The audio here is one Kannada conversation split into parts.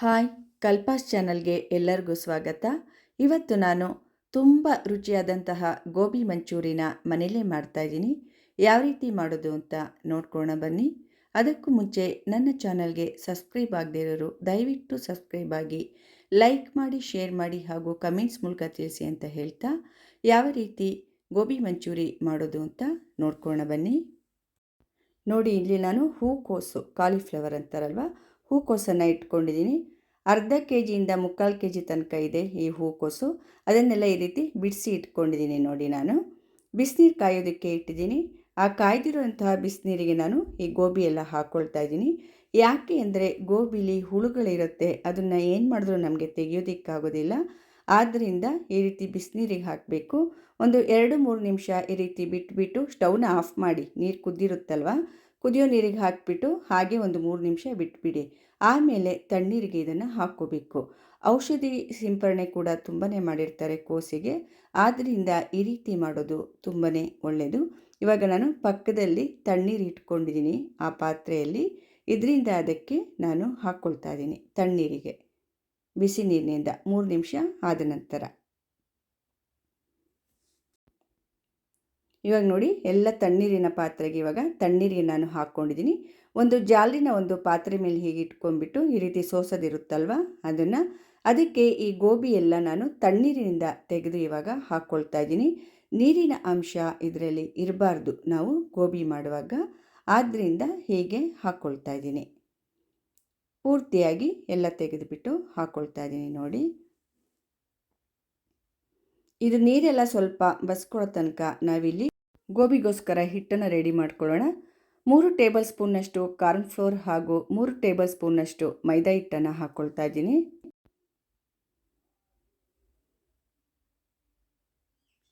ಹಾಯ್ ಕಲ್ಪಾಸ್ ಚಾನಲ್ಗೆ ಎಲ್ಲರಿಗೂ ಸ್ವಾಗತ. ಇವತ್ತು ನಾನು ತುಂಬ ರುಚಿಯಾದಂತಹ ಗೋಬಿ ಮಂಚೂರಿನ ಮನೇಲೇ ಮಾಡ್ತಾಯಿದ್ದೀನಿ ಯಾವ ರೀತಿ ಮಾಡೋದು ಅಂತ ನೋಡ್ಕೊಳ್ಳೋಣ ಬನ್ನಿ. ಅದಕ್ಕೂ ಮುಂಚೆ ನನ್ನ ಚಾನಲ್ಗೆ ಸಬ್ಸ್ಕ್ರೈಬ್ ಆಗದೇ ಇರೋರು ದಯವಿಟ್ಟು ಸಬ್ಸ್ಕ್ರೈಬ್ ಆಗಿ ಲೈಕ್ ಮಾಡಿ, ಶೇರ್ ಮಾಡಿ ಹಾಗೂ ಕಮೆಂಟ್ಸ್ ಮೂಲಕ ತಿಳಿಸಿ ಅಂತ ಹೇಳ್ತಾ ಯಾವ ರೀತಿ ಗೋಬಿ ಮಂಚೂರಿ ಮಾಡೋದು ಅಂತ ನೋಡ್ಕೊಳ್ಳೋಣ ಬನ್ನಿ. ನೋಡಿ, ಇಲ್ಲಿ ನಾನು ಹೂಕೋಸು, ಕಾಲಿಫ್ಲವರ್ ಅಂತಾರಲ್ವ? ಹೂಕೋಸನ್ನು ಇಟ್ಕೊಂಡಿದ್ದೀನಿ. ಅರ್ಧ ಕೆ ಜಿಯಿಂದ ಮುಕ್ಕಾಲು ಕೆ ಜಿ ತನಕ ಇದೆ ಈ ಹೂಕೋಸು. ಅದನ್ನೆಲ್ಲ ಈ ರೀತಿ ಬಿಡಿಸಿ ಇಟ್ಕೊಂಡಿದ್ದೀನಿ ನೋಡಿ ನಾನು. ಬಿಸಿನೀರು ಕಾಯೋದಕ್ಕೆ ಇಟ್ಟಿದ್ದೀನಿ. ಆ ಕಾಯ್ದಿರುವಂತಹ ಬಿಸಿನೀರಿಗೆ ನಾನು ಈ ಗೋಬಿ ಎಲ್ಲ ಹಾಕ್ಕೊಳ್ತಾ ಇದ್ದೀನಿ. ಯಾಕೆ ಅಂದರೆ ಗೋಬಿಲಿ ಹುಳುಗಳಿರುತ್ತೆ, ಅದನ್ನು ಏನು ಮಾಡಿದ್ರೂ ನಮಗೆ ತೆಗೆಯೋದಕ್ಕಾಗೋದಿಲ್ಲ. ಆದ್ದರಿಂದ ಈ ರೀತಿ ಬಿಸಿನೀರಿಗೆ ಹಾಕಬೇಕು. ಒಂದು ಎರಡು ಮೂರು ನಿಮಿಷ ಈ ರೀತಿ ಬಿಟ್ಬಿಟ್ಟು ಸ್ಟವ್ನ ಆಫ್ ಮಾಡಿ, ನೀರು ಕುದ್ದಿರುತ್ತಲ್ವ? ಕುದಿಯೋ ನೀರಿಗೆ ಹಾಕಿಬಿಟ್ಟು ಹಾಗೆ ಒಂದು ಮೂರು ನಿಮಿಷ ಬಿಟ್ಬಿಡಿ. ಆಮೇಲೆ ತಣ್ಣೀರಿಗೆ ಇದನ್ನು ಹಾಕ್ಕೋಬೇಕು. ಔಷಧಿ ಸಿಂಪರಣೆ ಕೂಡ ತುಂಬಾ ಮಾಡಿರ್ತಾರೆ ಕೋಸಿಗೆ. ಆದ್ದರಿಂದ ಈ ರೀತಿ ಮಾಡೋದು ತುಂಬಾ ಒಳ್ಳೆಯದು ಇವಾಗ ನಾನು ಪಕ್ಕದಲ್ಲಿ ತಣ್ಣೀರು ಇಟ್ಕೊಂಡಿದ್ದೀನಿ ಆ ಪಾತ್ರೆಯಲ್ಲಿ. ಇದರಿಂದ ಅದಕ್ಕೆ ನಾನು ಹಾಕ್ಕೊಳ್ತಾ ಇದ್ದೀನಿ ತಣ್ಣೀರಿಗೆ. ಬಿಸಿ ನೀರಿನಿಂದ ಮೂರು ನಿಮಿಷ ಆದ ನಂತರ. ಇವಾಗ ನೋಡಿ ಎಲ್ಲ ತಣ್ಣೀರಿನ ಪಾತ್ರೆಗೆ ಇವಾಗ ತಣ್ಣೀರಿಗೆ ನಾನು ಹಾಕ್ಕೊಂಡಿದ್ದೀನಿ. ಒಂದು ಜಾಲಿನ ಒಂದು ಪಾತ್ರೆ ಮೇಲೆ ಹೀಗೆ ಇಟ್ಕೊಂಡ್ಬಿಟ್ಟು ಈ ರೀತಿ ಸೋಸೋದಿರುತ್ತಲ್ವ? ಅದನ್ನು ಅದಕ್ಕೆ ಈ ಗೋಬಿ ಎಲ್ಲ ನಾನು ತಣ್ಣೀರಿನಿಂದ ತೆಗೆದು ಇವಾಗ ಹಾಕ್ಕೊಳ್ತಾ ಇದ್ದೀನಿ. ನೀರಿನ ಅಂಶ ಇದರಲ್ಲಿ ಇರಬಾರ್ದು ನಾವು ಗೋಬಿ ಮಾಡುವಾಗ. ಆದ್ದರಿಂದ ಹೀಗೆ ಹಾಕ್ಕೊಳ್ತಾ ಇದ್ದೀನಿ. ಪೂರ್ತಿಯಾಗಿ ಎಲ್ಲ ತೆಗೆದುಬಿಟ್ಟು ಹಾಕ್ಕೊಳ್ತಾ ಇದ್ದೀನಿ ನೋಡಿ. ಇದು ನೀರೆಲ್ಲ ಸ್ವಲ್ಪ ಬಸ್ಕೊಳ್ಳೋ ತನಕ ನಾವಿಲ್ಲಿ ಗೋಬಿಗೋಸ್ಕರ ಹಿಟ್ಟನ್ನು ರೆಡಿ ಮಾಡ್ಕೊಳ್ಳೋಣ. ಮೂರು ಟೇಬಲ್ ಸ್ಪೂನ್ನಷ್ಟು ಕಾರ್ನ್ಫ್ಲೋರ್ ಹಾಗೂ ಮೂರು ಟೇಬಲ್ ಸ್ಪೂನ್ನಷ್ಟು ಮೈದಾ ಹಿಟ್ಟನ್ನು ಹಾಕ್ಕೊಳ್ತಾ ಇದ್ದೀನಿ.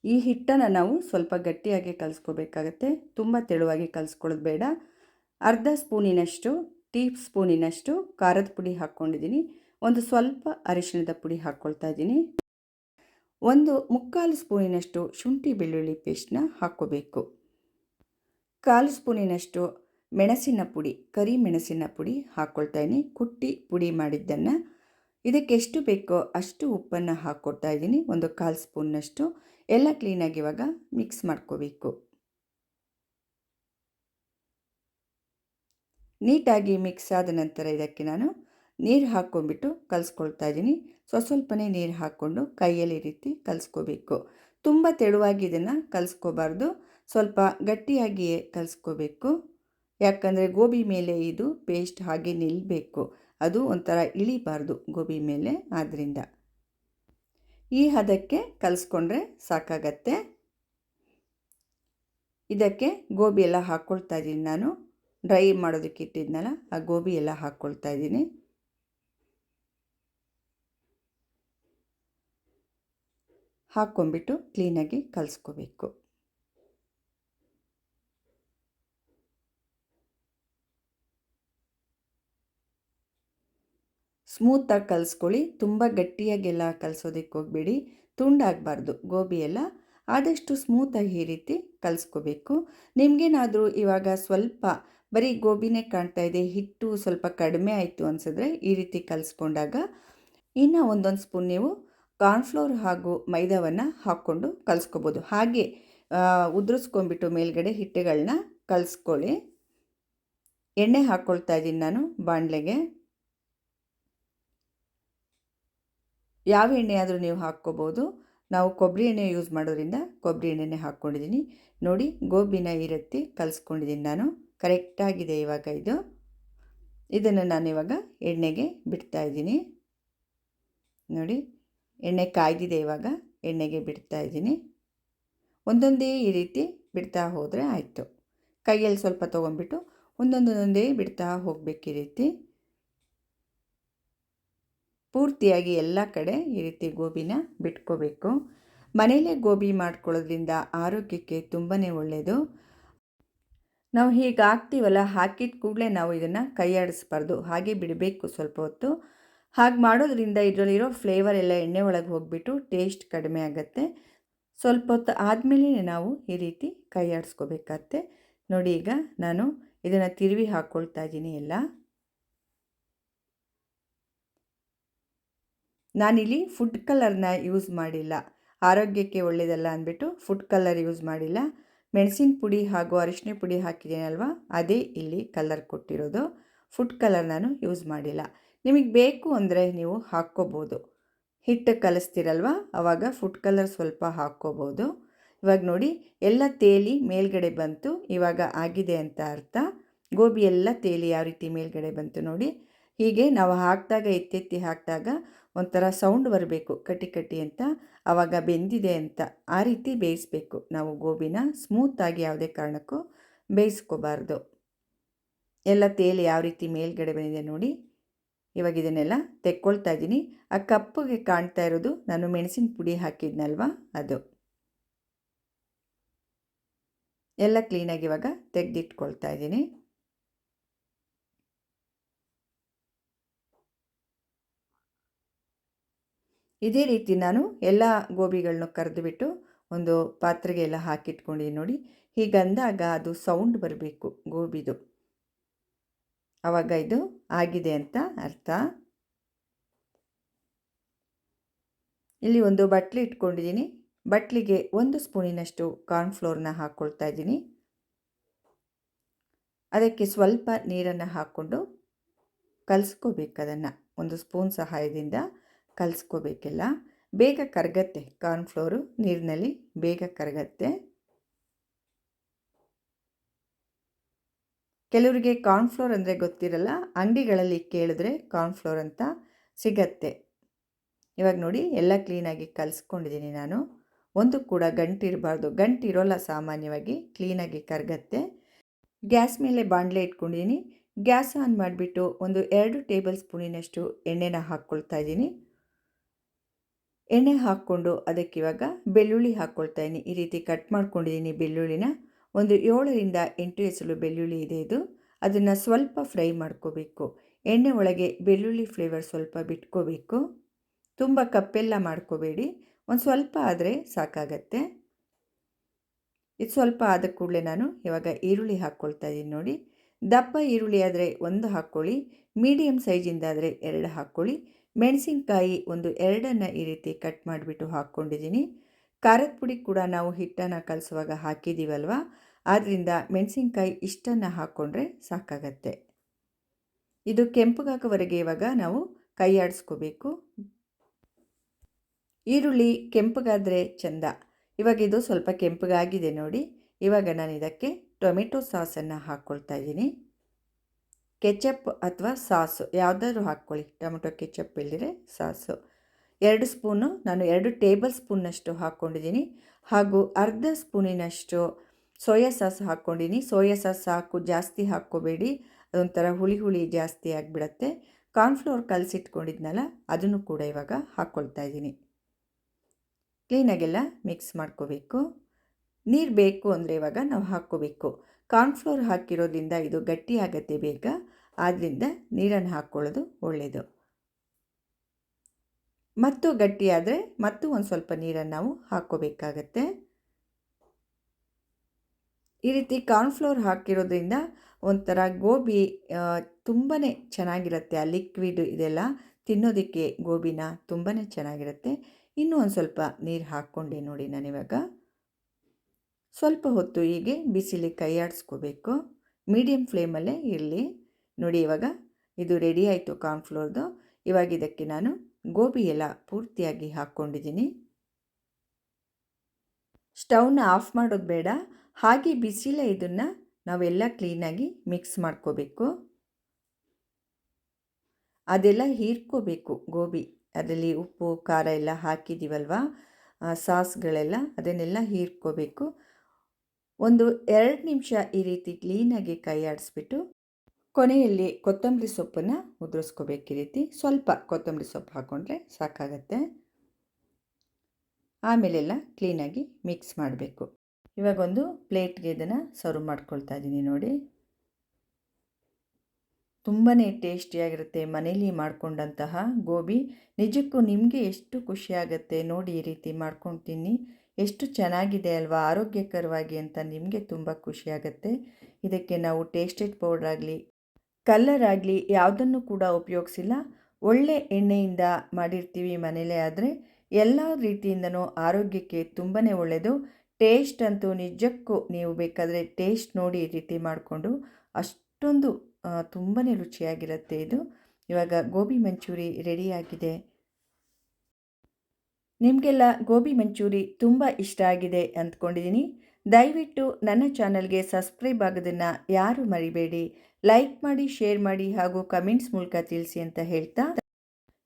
ಈ ಹಿಟ್ಟನ್ನು ನಾವು ಸ್ವಲ್ಪ ಗಟ್ಟಿಯಾಗಿ ಕಲಿಸ್ಕೋಬೇಕಾಗತ್ತೆ. ತುಂಬ ತೆಳುವಾಗಿ ಕಲಿಸ್ಕೊಳ್ಳೋದು ಬೇಡ. ಅರ್ಧ ಸ್ಪೂನಿನಷ್ಟು, ಟೀ ಸ್ಪೂನಿನಷ್ಟು ಖಾರದ ಪುಡಿ ಹಾಕ್ಕೊಂಡಿದ್ದೀನಿ. ಒಂದು ಸ್ವಲ್ಪ ಅರಿಶಿಣದ ಪುಡಿ ಹಾಕ್ಕೊಳ್ತಾ ಇದ್ದೀನಿ. ಒಂದು ಮುಕ್ಕಾಲು ಸ್ಪೂನಿನಷ್ಟು ಶುಂಠಿ ಬೆಳ್ಳುಳ್ಳಿ ಪೇಸ್ಟ್ನ ಹಾಕ್ಕೋಬೇಕು. ಕಾಲು ಸ್ಪೂನಿನಷ್ಟು ಮೆಣಸಿನ ಪುಡಿ, ಕರಿ ಮೆಣಸಿನ ಪುಡಿ ಹಾಕ್ಕೊಳ್ತಾ ಇದ್ದೀನಿ ಕುಟ್ಟಿ ಪುಡಿ ಮಾಡಿದ್ದನ್ನು ಇದಕ್ಕೆ ಎಷ್ಟು ಬೇಕೋ ಅಷ್ಟು ಉಪ್ಪನ್ನು ಹಾಕ್ಕೊಡ್ತಾ ಇದ್ದೀನಿ ಒಂದು ಕಾಲು ಸ್ಪೂನ್ನಷ್ಟು ಎಲ್ಲ ಕ್ಲೀನಾಗಿ ಇವಾಗ ಮಿಕ್ಸ್ ಮಾಡ್ಕೋಬೇಕು. ನೀಟಾಗಿ ಮಿಕ್ಸ್ ಆದ ನಂತರ ಇದಕ್ಕೆ ನಾನು ನೀರು ಹಾಕ್ಕೊಂಡ್ಬಿಟ್ಟು ಕಲಿಸ್ಕೊಳ್ತಾ ಇದ್ದೀನಿ. ಸ್ವಸ್ವಲ್ಪನೇ ನೀರು ಹಾಕ್ಕೊಂಡು ಕೈಯಲ್ಲಿ ರೀತಿ ಕಲಿಸ್ಕೋಬೇಕು. ತುಂಬ ತೆಳುವಾಗಿ ಇದನ್ನು ಕಲಿಸ್ಕೋಬಾರ್ದು. ಸ್ವಲ್ಪ ಗಟ್ಟಿಯಾಗಿಯೇ ಕಲಿಸ್ಕೋಬೇಕು. ಯಾಕಂದರೆ ಗೋಬಿ ಮೇಲೆ ಇದು ಪೇಸ್ಟ್ ಹಾಗೆ ನಿಲ್ಲಬೇಕು ಅದು ಒಂಥರ ಇಳಿಬಾರ್ದು ಗೋಬಿ ಮೇಲೆ ಆದ್ದರಿಂದ ಈ ಹದಕ್ಕೆ ಕಲಿಸ್ಕೊಂಡ್ರೆ ಸಾಕಾಗತ್ತೆ. ಇದಕ್ಕೆ ಗೋಬಿ ಎಲ್ಲ ಹಾಕ್ಕೊಳ್ತಾ ಇದ್ದೀನಿ ನಾನು. ಡ್ರೈ ಮಾಡೋದಕ್ಕೆ ಇಟ್ಟಿದ್ನಲ್ಲ, ಆ ಗೋಬಿ ಎಲ್ಲ ಹಾಕ್ಕೊಳ್ತಾ ಇದ್ದೀನಿ. ಹಾಕ್ಕೊಂಬಿಟ್ಟು ಕ್ಲೀನಾಗಿ ಕಲಿಸ್ಕೋಬೇಕು. ಸ್ಮೂತಾಗಿ ಕಲಿಸ್ಕೊಳ್ಳಿ, ತುಂಬ ಗಟ್ಟಿಯಾಗೆಲ್ಲ ಕಲಿಸೋದಕ್ಕೆ ಹೋಗಬೇಡಿ, ತುಂಡಾಗಬಾರ್ದು ಗೋಬಿ ಎಲ್ಲ ಆದಷ್ಟು ಸ್ಮೂತಾಗಿ ಈ ರೀತಿ ಕಲಿಸ್ಕೋಬೇಕು. ನಿಮಗೇನಾದರೂ ಇವಾಗ ಸ್ವಲ್ಪ ಬರೀ ಗೋಬಿನೇ ಕಾಣ್ತಾ ಇದೆ, ಹಿಟ್ಟು ಸ್ವಲ್ಪ ಕಡಿಮೆ ಆಯಿತು ಅನಿಸಿದ್ರೆ ಈ ರೀತಿ ಕಲಿಸ್ಕೊಂಡಾಗ ಇನ್ನೂ ಒಂದೊಂದು ಸ್ಪೂನ್ ನೀವು ಕಾರ್ನ್ಫ್ಲೋರ್ ಹಾಗೂ ಮೈದಾವನ್ನು ಹಾಕ್ಕೊಂಡು ಕಲಿಸ್ಕೋಬೋದು. ಹಾಗೆ ಉದುರಿಸ್ಕೊಂಡ್ಬಿಟ್ಟು ಮೇಲ್ಗಡೆ ಹಿಟ್ಟೆಗಳನ್ನ ಕಲಿಸ್ಕೊಳ್ಳಿ. ಎಣ್ಣೆ ಹಾಕ್ಕೊಳ್ತಾ ಇದ್ದೀನಿ ನಾನು ಬಾಣಲೆಗೆ. ಯಾವ ಎಣ್ಣೆ ಆದರೂ ನೀವು ಹಾಕ್ಕೋಬೋದು. ನಾವು ಕೊಬ್ಬರಿ ಎಣ್ಣೆ ಯೂಸ್ ಮಾಡೋದ್ರಿಂದ ಕೊಬ್ಬರಿ ಎಣ್ಣೆನೇ ಹಾಕ್ಕೊಂಡಿದ್ದೀನಿ. ನೋಡಿ, ಗೋಬಿನ ಇರತ್ತಿ ರೀತಿ ಕಲಿಸ್ಕೊಂಡಿದ್ದೀನಿ ನಾನು. ಕರೆಕ್ಟಾಗಿದೆ ಇವಾಗ ಇದು. ಇದನ್ನು ನಾನು ಇವಾಗ ಎಣ್ಣೆಗೆ ಬಿಡ್ತಾ ಇದ್ದೀನಿ. ನೋಡಿ. ಎಣ್ಣೆ ಕಾಯ್ದಿದೆ ಇವಾಗ, ಎಣ್ಣೆಗೆ ಬಿಡ್ತಾ ಇದ್ದೀನಿ. ಒಂದೊಂದೇ ಈ ರೀತಿ ಬಿಡ್ತಾ ಹೋದರೆ ಆಯಿತು. ಕೈಯಲ್ಲಿ ಸ್ವಲ್ಪ ತೊಗೊಂಡ್ಬಿಟ್ಟು ಒಂದೊಂದೊಂದೇ ಬಿಡ್ತಾ ಹೋಗಬೇಕು ಈ ರೀತಿ. ಪೂರ್ತಿಯಾಗಿ ಎಲ್ಲ ಕಡೆ ಈ ರೀತಿ ಗೋಬಿನ ಬಿಟ್ಕೋಬೇಕು. ಮನೆಯಲ್ಲೇ ಗೋಬಿ ಮಾಡ್ಕೊಳ್ಳೋದ್ರಿಂದ ಆರೋಗ್ಯಕ್ಕೆ ತುಂಬಾ ಒಳ್ಳೆಯದು ನಾವು ಹೀಗೆ ಹಾಕ್ತೀವಲ್ಲ ಹಾಕಿದ ಕೂಡಲೇ ನಾವು ಇದನ್ನು ಕೈಯಾಡಿಸ್ಬಾರ್ದು. ಹಾಗೆ ಬಿಡಬೇಕು ಸ್ವಲ್ಪ ಹೊತ್ತು. ಹಾಗೆ ಮಾಡೋದ್ರಿಂದ ಇದರಲ್ಲಿರೋ ಫ್ಲೇವರ್ ಎಲ್ಲ ಎಣ್ಣೆ ಒಳಗೆ ಹೋಗಿಬಿಟ್ಟು ಟೇಸ್ಟ್ ಕಡಿಮೆ ಆಗುತ್ತೆ. ಸ್ವಲ್ಪ ಹೊತ್ತು ಆದಮೇಲೆ ನಾವು ಈ ರೀತಿ ಕೈ ಆಡಿಸ್ಕೋಬೇಕಾಗತ್ತೆ. ನೋಡಿ ಈಗ ನಾನು ಇದನ್ನು ತಿರುವಿ ಹಾಕ್ಕೊಳ್ತಾ ಇದ್ದೀನಿ ಎಲ್ಲ. ನಾನಿಲ್ಲಿ ಫುಡ್ ಕಲರ್ನ ಯೂಸ್ ಮಾಡಿಲ್ಲ. ಆರೋಗ್ಯಕ್ಕೆ ಒಳ್ಳೆಯದಲ್ಲ ಅಂದ್ಬಿಟ್ಟು ಫುಡ್ ಕಲರ್ ಯೂಸ್ ಮಾಡಿಲ್ಲ. ಮೆಣಸಿನ ಪುಡಿ ಹಾಗೂ ಅರಿಶಿನ ಪುಡಿ ಹಾಕಿದ್ದೀನಲ್ವ? ಅದೇ ಇಲ್ಲಿ ಕಲರ್ ಕೊಟ್ಟಿರೋದು. ಫುಡ್ ಕಲರ್ ನಾನು ಯೂಸ್ ಮಾಡಿಲ್ಲ. ನಿಮಗೆ ಬೇಕು ಅಂದರೆ ನೀವು ಹಾಕ್ಕೋಬೋದು. ಹಿಟ್ಟು ಕಲಿಸ್ತೀರಲ್ವ? ಆವಾಗ ಫುಡ್ ಕಲರ್ ಸ್ವಲ್ಪ ಹಾಕ್ಕೋಬೋದು. ಇವಾಗ ನೋಡಿ, ಎಲ್ಲ ತೇಲಿ ಮೇಲ್ಗಡೆ ಬಂತು. ಇವಾಗ ಆಗಿದೆ ಅಂತ ಅರ್ಥ. ಗೋಬಿ ಎಲ್ಲ ತೇಲಿ ಯಾವ ರೀತಿ ಮೇಲ್ಗಡೆ ಬಂತು ನೋಡಿ. ಹೀಗೆ ನಾವು ಹಾಕಿದಾಗ, ಎತ್ತೆತ್ತಿ ಹಾಕಿದಾಗ ಒಂಥರ ಸೌಂಡ್ ಬರಬೇಕು ಕಟ್ಟಿ ಕಟ್ಟಿ ಅಂತ. ಆವಾಗ ಬೆಂದಿದೆ ಅಂತ. ಆ ರೀತಿ ಬೇಯಿಸ್ಬೇಕು. ನಾವು ಗೋಬಿನ ಸ್ಮೂತಾಗಿ ಯಾವುದೇ ಕಾರಣಕ್ಕೂ ಬೇಯಿಸ್ಕೋಬಾರ್ದು. ಎಲ್ಲ ತೇಲಿ ಯಾವ ರೀತಿ ಮೇಲ್ಗಡೆ ಬಂದಿದೆ ನೋಡಿ. ಇವಾಗ ಇದನ್ನೆಲ್ಲ ತೆಕ್ಕೊಳ್ತಾ ಇದ್ದೀನಿ. ಆ ಕಪ್ಪಗೆ ಕಾಣ್ತಾ ಇರೋದು ನಾನು ಮೆಣಸಿನ ಪುಡಿ ಹಾಕಿದ್ನಲ್ವ? ಅದು. ಎಲ್ಲ ಕ್ಲೀನಾಗಿ ಇವಾಗ ತೆಗೆದಿಟ್ಕೊಳ್ತಾ ಇದ್ದೀನಿ. ಇದೇ ರೀತಿ ನಾನು ಎಲ್ಲ ಗೋಬಿಗಳನ್ನ ಕರೆದುಬಿಟ್ಟು ಒಂದು ಪಾತ್ರೆಗೆ ಎಲ್ಲ ಹಾಕಿಟ್ಕೊಂಡಿದ್ದೀನಿ ನೋಡಿ. ಹೀಗಂದಾಗ ಅದು ಸೌಂಡ್ ಬರಬೇಕು ಗೋಬಿದು. ಆವಾಗ ಇದು ಆಗಿದೆ ಅಂತ ಅರ್ಥ. ಇಲ್ಲಿ ಒಂದು ಬಟ್ಲಿ ಇಟ್ಕೊಂಡಿದ್ದೀನಿ. ಬಟ್ಲಿಗೆ ಒಂದು ಸ್ಪೂನಿನಷ್ಟು ಕಾರ್ನ್ಫ್ಲೋರ್ನ ಹಾಕ್ಕೊಳ್ತಾ ಇದ್ದೀನಿ. ಅದಕ್ಕೆ ಸ್ವಲ್ಪ ನೀರನ್ನು ಹಾಕ್ಕೊಂಡು ಕಲಿಸ್ಕೋಬೇಕು ಅದನ್ನು. ಒಂದು ಸ್ಪೂನ್ ಸಹಾಯದಿಂದ ಕಲಿಸ್ಕೋಬೇಕೆಲ್ಲ. ಬೇಗ ಕರಗತ್ತೆ ಕಾರ್ನ್ಫ್ಲೋರು ನೀರಿನಲ್ಲಿ ಬೇಗ ಕರಗತ್ತೆ. ಕೆಲವರಿಗೆ ಕಾರ್ನ್ಫ್ಲೋರ್ ಅಂದರೆ ಗೊತ್ತಿರಲ್ಲ, ಅಂಗಡಿಗಳಲ್ಲಿ ಕೇಳಿದ್ರೆ ಕಾರ್ನ್ಫ್ಲೋರ್ ಅಂತ ಸಿಗತ್ತೆ. ಇವಾಗ ನೋಡಿ, ಎಲ್ಲ ಕ್ಲೀನಾಗಿ ಕಲಿಸ್ಕೊಂಡಿದ್ದೀನಿ ನಾನು. ಒಂದು ಕೂಡ ಗಂಟಿರಬಾರ್ದು ಗಂಟಿರೋಲ್ಲ ಸಾಮಾನ್ಯವಾಗಿ ಕ್ಲೀನಾಗಿ ಕರಗತ್ತೆ. ಗ್ಯಾಸ್ ಮೇಲೆ ಬಾಣಲೆ ಇಟ್ಕೊಂಡಿದ್ದೀನಿ. ಗ್ಯಾಸ್ ಆನ್ ಮಾಡಿಬಿಟ್ಟು ಒಂದು ಎರಡು ಟೇಬಲ್ ಸ್ಪೂನಿನಷ್ಟು ಎಣ್ಣೆನ ಹಾಕ್ಕೊಳ್ತಾ ಇದ್ದೀನಿ. ಎಣ್ಣೆ ಹಾಕ್ಕೊಂಡು ಅದಕ್ಕೆ ಇವಾಗ ಬೆಳ್ಳುಳ್ಳಿ ಹಾಕ್ಕೊಳ್ತಾ ಇದ್ದೀನಿ. ಈ ರೀತಿ ಕಟ್ ಮಾಡ್ಕೊಂಡಿದ್ದೀನಿ ಬೆಳ್ಳುಳ್ಳಿನ. ಒಂದು ಏಳರಿಂದ ಎಂಟು ಎಸಳು ಬೆಳ್ಳುಳ್ಳಿ ಇದೆ ಇದು. ಅದನ್ನು ಸ್ವಲ್ಪ ಫ್ರೈ ಮಾಡ್ಕೋಬೇಕು. ಎಣ್ಣೆ ಒಳಗೆ ಬೆಳ್ಳುಳ್ಳಿ ಫ್ಲೇವರ್ ಸ್ವಲ್ಪ ಬಿಟ್ಕೋಬೇಕು. ತುಂಬ ಕಪ್ಪೆಲ್ಲ ಮಾಡ್ಕೋಬೇಡಿ. ಒಂದು ಸ್ವಲ್ಪ ಆದರೆ ಸಾಕಾಗತ್ತೆ. ಇದು ಸ್ವಲ್ಪ ಆದ ಕೂಡಲೇ ನಾನು ಇವಾಗ ಈರುಳ್ಳಿ ಹಾಕ್ಕೊಳ್ತಾ ಇದ್ದೀನಿ ನೋಡಿ. ದಪ್ಪ ಈರುಳ್ಳಿ ಆದರೆ ಒಂದು ಹಾಕ್ಕೊಳ್ಳಿ. ಮೀಡಿಯಮ್ ಸೈಜಿಂದಾದರೆ ಎರಡು ಹಾಕ್ಕೊಳ್ಳಿ. ಮೆಣಸಿನ್ಕಾಯಿ ಒಂದು ಎರಡನ್ನು ಈ ರೀತಿ ಕಟ್ ಮಾಡಿಬಿಟ್ಟು ಹಾಕ್ಕೊಂಡಿದ್ದೀನಿ ಖಾರದ ಪುಡಿ ಕೂಡ ನಾವು ಹಿಟ್ಟನ್ನು ಕಲಸುವಾಗ ಹಾಕಿದ್ದೀವಲ್ವ ಆದ್ದರಿಂದ ಮೆಣಸಿನ್ಕಾಯಿ ಇಷ್ಟನ್ನು ಹಾಕ್ಕೊಂಡ್ರೆ ಸಾಕಾಗತ್ತೆ. ಇದು ಕೆಂಪಗಾಕೋವರೆಗೆ ಇವಾಗ ನಾವು ಕೈ ಆಡಿಸ್ಕೋಬೇಕು ಈರುಳ್ಳಿ ಕೆಂಪಗಾದರೆ ಚೆಂದ. ಇವಾಗ ಇದು ಸ್ವಲ್ಪ ಕೆಂಪಗಾಗಿದೆ ನೋಡಿ. ಇವಾಗ ನಾನು ಇದಕ್ಕೆ ಟೊಮೆಟೊ ಸಾಸನ್ನು ಹಾಕ್ಕೊಳ್ತಾ ಇದ್ದೀನಿ. ಕೆಚಪ್ ಅಥವಾ ಸಾಸು. ಯಾವುದಾದ್ರೂ ಹಾಕ್ಕೊಳ್ಳಿ. ಟೊಮೆಟೊ, ಕೆಚಪ್ ಇಲ್ಲದಿರೆ ಸಾಸು. ಎರಡು ಸ್ಪೂನು, ನಾನು ಎರಡು ಟೇಬಲ್ ಸ್ಪೂನ್ನಷ್ಟು ಹಾಕ್ಕೊಂಡಿದ್ದೀನಿ. ಹಾಗೂ ಅರ್ಧ ಸ್ಪೂನಿನಷ್ಟು ಸೋಯಾ ಸಾಸ್ ಹಾಕ್ಕೊಂಡಿದ್ದೀನಿ. ಸೋಯಾ ಸಾಸ್ ಸಾಕು ಜಾಸ್ತಿ ಹಾಕ್ಕೋಬೇಡಿ. ಅದೊಂಥರ ಹುಳಿ ಹುಳಿ ಜಾಸ್ತಿ ಆಗಿಬಿಡತ್ತೆ. ಕಾರ್ನ್ಫ್ಲೋರ್ ಕಲಸಿಟ್ಕೊಂಡಿದ್ನಲ್ಲ, ಅದನ್ನು ಕೂಡ ಇವಾಗ ಹಾಕ್ಕೊಳ್ತಾ ಇದ್ದೀನಿ. ಕ್ಲೀನಾಗೆಲ್ಲ ಮಿಕ್ಸ್ ಮಾಡ್ಕೋಬೇಕು. ನೀರು ಬೇಕು ಅಂದರೆ ಇವಾಗ ನಾವು ಹಾಕ್ಕೋಬೇಕು. ಕಾರ್ನ್ಫ್ಲೋರ್ ಹಾಕಿರೋದ್ರಿಂದ ಇದು ಗಟ್ಟಿ ಆಗತ್ತೆ ಬೇಗ. ಆದ್ದರಿಂದ ನೀರನ್ನು ಹಾಕ್ಕೊಳ್ಳೋದು ಒಳ್ಳೆಯದು ಮತ್ತು ಗಟ್ಟಿಯಾದರೆ ಮತ್ತು ಒಂದು ಸ್ವಲ್ಪ ನೀರನ್ನು ನಾವು ಹಾಕ್ಕೋಬೇಕಾಗತ್ತೆ. ಈ ರೀತಿ ಕಾರ್ನ್ಫ್ಲೋರ್ ಹಾಕಿರೋದ್ರಿಂದ ಒಂಥರ ಗೋಬಿ ತುಂಬಾ ಚೆನ್ನಾಗಿರುತ್ತೆ. ಆ ಲಿಕ್ವಿಡ್ ಇದೆಲ್ಲ ತಿನ್ನೋದಕ್ಕೆ ಗೋಬಿನ ತುಂಬಾ ಚೆನ್ನಾಗಿರುತ್ತೆ. ಇನ್ನೂ ಒಂದು ಸ್ವಲ್ಪ ನೀರು ಹಾಕ್ಕೊಂಡೆ ನೋಡಿ ನಾನಿವಾಗ ಸ್ವಲ್ಪ ಹೊತ್ತು ಹೀಗೆ ಬಿಸಿಲಿ ಕೈ ಆಡಿಸ್ಕೋಬೇಕು. ಮೀಡಿಯಮ್ ಫ್ಲೇಮಲ್ಲೇ ಇರಲಿ. ನೋಡಿ ಇವಾಗ ಇದು ರೆಡಿ ಆಯಿತು ಕಾರ್ನ್ಫ್ಲೋರ್ದು ಇವಾಗ ಇದಕ್ಕೆ ನಾನು ಗೋಬಿ ಎಲ್ಲ ಪೂರ್ತಿಯಾಗಿ ಹಾಕ್ಕೊಂಡಿದ್ದೀನಿ. ಸ್ಟವ್ನ ಆಫ್ ಮಾಡೋದು ಬೇಡ. ಹಾಗೆ ಬಿಸಿಲೇ ಇದನ್ನು ನಾವೆಲ್ಲ ಕ್ಲೀನಾಗಿ ಮಿಕ್ಸ್ ಮಾಡ್ಕೋಬೇಕು. ಅದೆಲ್ಲ ಹೀರ್ಕೋಬೇಕು ಗೋಬಿ. ಅದರಲ್ಲಿ ಉಪ್ಪು, ಖಾರ ಎಲ್ಲ ಹಾಕಿದ್ದೀವಲ್ವ ಸಾಸ್ಗಳೆಲ್ಲ ಅದನ್ನೆಲ್ಲ ಹೀರ್ಕೋಬೇಕು. ಒಂದು ಎರಡು ನಿಮಿಷ ಈ ರೀತಿ ಕ್ಲೀನಾಗಿ ಕೈ ಆಡಿಸ್ಬಿಟ್ಟು ಕೊನೆಯಲ್ಲಿ ಕೊತ್ತಂಬರಿ ಸೊಪ್ಪನ್ನು ಉದುರಿಸ್ಕೋಬೇಕು ಈ ರೀತಿ. ಸ್ವಲ್ಪ ಕೊತ್ತಂಬರಿ ಸೊಪ್ಪು ಹಾಕ್ಕೊಂಡ್ರೆ ಸಾಕಾಗತ್ತೆ. ಆಮೇಲೆಲ್ಲ ಕ್ಲೀನಾಗಿ ಮಿಕ್ಸ್ ಮಾಡಬೇಕು. ಇವಾಗ ಒಂದು ಪ್ಲೇಟ್ಗೆ ಇದನ್ನು ಸರ್ವ್ ಮಾಡ್ಕೊಳ್ತಾ ಇದ್ದೀನಿ ನೋಡಿ. ತುಂಬಾ ಟೇಸ್ಟಿಯಾಗಿರುತ್ತೆ ಮನೇಲಿ ಮಾಡಿಕೊಂಡಂತಹ ಗೋಬಿ. ನಿಜಕ್ಕೂ ನಿಮಗೆ ಎಷ್ಟು ಖುಷಿಯಾಗುತ್ತೆ ನೋಡಿ ಈ ರೀತಿ ಮಾಡ್ಕೊತೀನಿ ಎಷ್ಟು ಚೆನ್ನಾಗಿದೆ ಅಲ್ವಾ ಆರೋಗ್ಯಕರವಾಗಿ ಅಂತ ನಿಮಗೆ ತುಂಬ ಖುಷಿಯಾಗತ್ತೆ ಇದಕ್ಕೆ ನಾವು ಟೇಸ್ಟೆಡ್ ಪೌಡ್ರ್ ಆಗಲಿ ಕಲ್ಲರ್ ಆಗಲಿ ಯಾವುದನ್ನು ಕೂಡ ಉಪಯೋಗಿಸಿಲ್ಲ. ಒಳ್ಳೆ ಎಣ್ಣೆಯಿಂದ ಮಾಡಿರ್ತೀವಿ ಮನೆಯಲ್ಲೇ ಆದರೆ ಎಲ್ಲ ರೀತಿಯಿಂದನೂ ಆರೋಗ್ಯಕ್ಕೆ ತುಂಬಾ ಒಳ್ಳೆಯದು ಟೇಸ್ಟ್ ಅಂತೂ ನಿಜಕ್ಕೂ ನೀವು ಬೇಕಾದರೆ ಟೇಸ್ಟ್ ನೋಡಿ ಈ ರೀತಿ ಮಾಡಿಕೊಂಡು ಅಷ್ಟೊಂದು ತುಂಬಾ ರುಚಿಯಾಗಿರುತ್ತೆ ಇದು. ಇವಾಗ ಗೋಬಿ ಮಂಚೂರಿ ರೆಡಿಯಾಗಿದೆ ನಿಮಗೆಲ್ಲ ಗೋಬಿ ಮಂಚೂರಿ ತುಂಬ ಇಷ್ಟ ಆಗಿದೆ ಅಂದ್ಕೊಂಡಿದ್ದೀನಿ ದಯವಿಟ್ಟು ನನ್ನ ಚಾನಲ್ಗೆ ಸಬ್ಸ್ಕ್ರೈಬ್ ಆಗೋದನ್ನು ಯಾರು ಮರಿಬೇಡಿ. ಲೈಕ್ ಮಾಡಿ, ಶೇರ್ ಮಾಡಿ ಹಾಗೂ ಕಮೆಂಟ್ಸ್ ಮೂಲಕ ತಿಳಿಸಿ ಅಂತ ಹೇಳ್ತಾ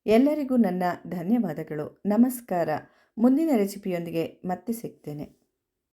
ಎಲ್ಲರಿಗೂ ನನ್ನ ಧನ್ಯವಾದಗಳು. ನಮಸ್ಕಾರ. ಮುಂದಿನ ರೆಸಿಪಿಯೊಂದಿಗೆ ಮತ್ತೆ ಸಿಗ್ತೇನೆ.